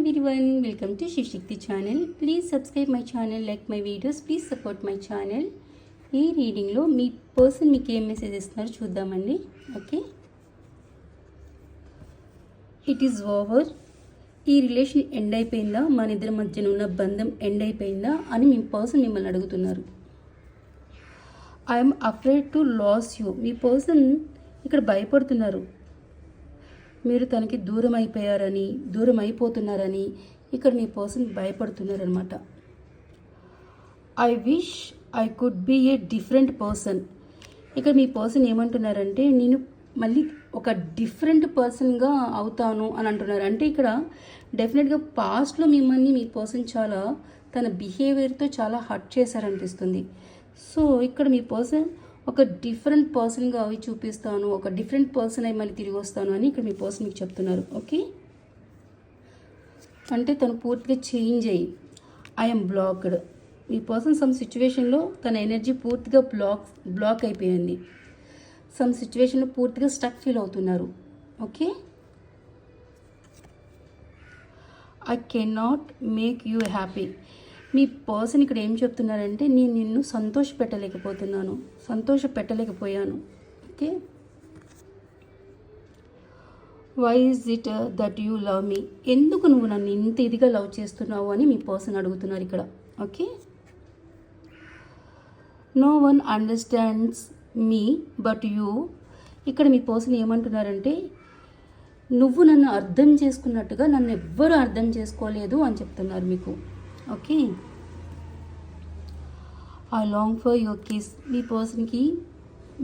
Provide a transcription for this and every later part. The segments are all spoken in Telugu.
everyone, welcome to Shivshakti channel. Please subscribe my channel, like my videos, please support my channel. ఈ రీడింగ్లో మీ పర్సన్ మీకు ఏం మెసేజ్ ఇస్తున్నారో. చూద్దామండి. ఓకే ఇట్ ఈస్ ఓవర్ ఈ రిలేషన్ ఎండ్ అయిపోయిందా? మన ఇద్దరి మధ్యన ఉన్న బంధం ఎండ్ అయిపోయిందా? అని మీ పర్సన్ మిమ్మల్ని అడుగుతున్నారు. I'm afraid to lose you me person ఇక్కడ భయపడుతున్నారు. మీరు తనకి దూరం అయిపోయారని దూరం అయిపోతున్నారని ఇక్కడ మీ పర్సన్ భయపడుతున్నారనమాట I wish I could be a different person ఇక్కడ మీ పర్సన్ ఏమంటున్నారంటే నేను మళ్ళీ ఒక డిఫరెంట్ పర్సన్గా అవుతాను అని అంటున్నారు. అంటే ఇక్కడ డెఫినెట్గా పాస్ట్లో మిమ్మల్ని మీ పర్సన్ చాలా తన బిహేవియర్తో చాలా హర్ట్ చేశారనిపిస్తుంది. సో ఇక్కడ మీ పర్సన్ ఒక డిఫరెంట్ పర్సన్గా అవి చూపిస్తాను ఒక డిఫరెంట్ పర్సన్ అయి మళ్ళీ తిరిగి వస్తాను అని ఇక్కడ మీ పర్సన్ మీకు చెప్తున్నారు ఓకే? అంటే తను పూర్తిగా చేంజ్ అయ్యి ఐఎమ్ బ్లాక్డ్ మీ పర్సన్ సమ్ సిచ్యువేషన్లో తన ఎనర్జీ పూర్తిగా బ్లాక్ బ్లాక్ అయిపోయింది. సమ్ సిచ్యువేషన్లో పూర్తిగా స్టక్ ఫీల్ అవుతున్నారు okay? I can not make you happy me person ఇక్కడ ఏం చెప్తున్నారంటే నేను నిన్ను సంతోష పెట్టలేకపోతున్నాను సంతోష పెట్టలేకపోయాను okay? Why is it that you love me ఎందుకు నువ్వు నన్ను ఇంత ఇదిగా లవ్ చేస్తున్నావు? అని మీ పర్సన్ అడుగుతున్నారు ఇక్కడ. Okay? No one understands me but you ఇక్కడ మీ పర్సన్ ఏమంటున్నారంటే నువ్వు నన్ను అర్థం చేసుకున్నట్టుగా నన్ను ఎవ్వరూ అర్థం చేసుకోలేదు అని చెప్తున్నారు మీకు. Okay I long for your kiss మీ పర్సన్కి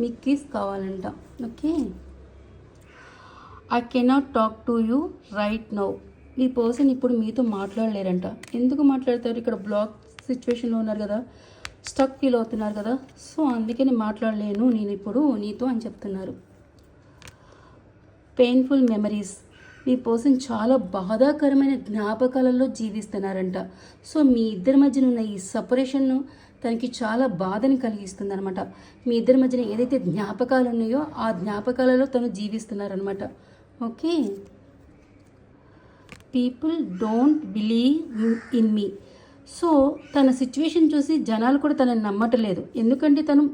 మీ కిస్ కావాలంట. Okay I cannot talk to you right now me person ఇప్పుడు మీతో మాట్లాడలేరంట. ఎందుకు మాట్లాడతారు? ఇక్కడ బ్లాక్ సిచ్యువేషన్లో ఉన్నారు కదా. స్టక్ ఫీల్ అవుతున్నారు కదా. సో అందుకని మాట్లాడలేను నేను ఇప్పుడు నీతో అని చెప్తున్నారు. పెయిన్ఫుల్ మెమరీస్ మీ పర్సన్ చాలా బాధాకరమైన జ్ఞాపకాలలో జీవిస్తున్నారంట. సో మీ ఇద్దరి మధ్యన ఉన్న ఈ సపరేషన్ తనకి చాలా బాధని కలిగిస్తుంది అనమాట మీ ఇద్దరి మధ్యన ఏదైతే జ్ఞాపకాలు ఉన్నాయో ఆ జ్ఞాపకాలలో తను జీవిస్తున్నారనమాట okay? People don't believe in me so తన సిచ్యువేషన్ చూసి జనాలు కూడా తనని నమ్మటలేదు ఎందుకంటే తను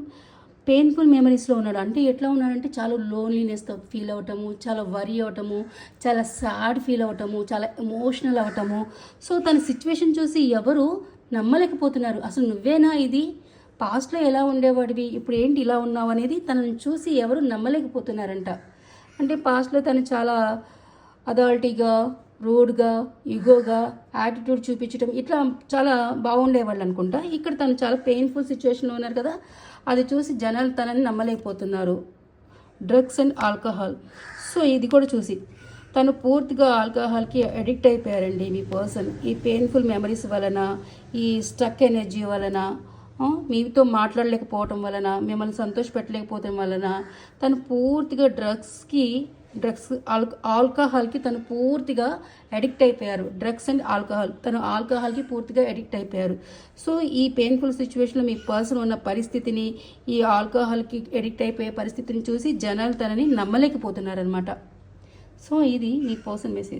పెయిన్ఫుల్ మెమరీస్లో ఉన్నాడు. అంటే ఎట్లా ఉన్నాడంటే చాలా లోన్లీనెస్తో ఫీల్ అవటము చాలా వరీ అవటము చాలా సాడ్ ఫీల్ అవటము చాలా ఎమోషనల్ అవటము సో తన సిచ్యువేషన్ చూసి ఎవరు నమ్మలేకపోతున్నారు. అసలు నువ్వేనా ఇది? పాస్ట్లో ఎలా ఉండేవాడివి? ఇప్పుడు ఏంటి ఇలా ఉన్నావు అనేది తనను చూసి ఎవరు నమ్మలేకపోతున్నారంట. అంటే పాస్ట్లో తను చాలా అథారిటీగా రూడ్గా ఇగోగా యాటిట్యూడ్ చూపించడం ఇట్లా చాలా బాగుండేవాళ్ళు అనుకుంటా. ఇక్కడ తను చాలా పెయిన్ఫుల్ సిచ్యువేషన్లో ఉన్నారు కదా అది చూసి జనాలు తనని నమ్మలేకపోతున్నారు. డ్రగ్స్ అండ్ ఆల్కహాల్ సో ఇది కూడా చూసి తను పూర్తిగా ఆల్కహాల్కి అడిక్ట్ అయిపోయారండి మీ పర్సన్ ఈ పెయిన్ఫుల్ మెమరీస్ వలన ఈ స్టక్ ఎనర్జీ వలన మీతో మాట్లాడలేకపోవటం వలన మిమ్మల్ని సంతోషపెట్టలేకపోవటం వలన తను పూర్తిగా డ్రగ్స్కి డ్రగ్స్ ఆల్ ఆల్కహాల్కి తను పూర్తిగా అడిక్ట్ అయిపోయారు. డ్రగ్స్ అండ్ ఆల్కహాల్ తను ఆల్కహాల్కి పూర్తిగా అడిక్ట్ అయిపోయారు. సో ఈ పెయిన్ఫుల్ సిచ్యువేషన్లో మీ పర్సన్ ఉన్న పరిస్థితిని ఈ ఆల్కహాల్కి అడిక్ట్ అయిపోయే పరిస్థితిని చూసి జనాలు తనని నమ్మలేకపోతున్నారనమాట సో ఇది మీ పర్సన్ మెసేజ్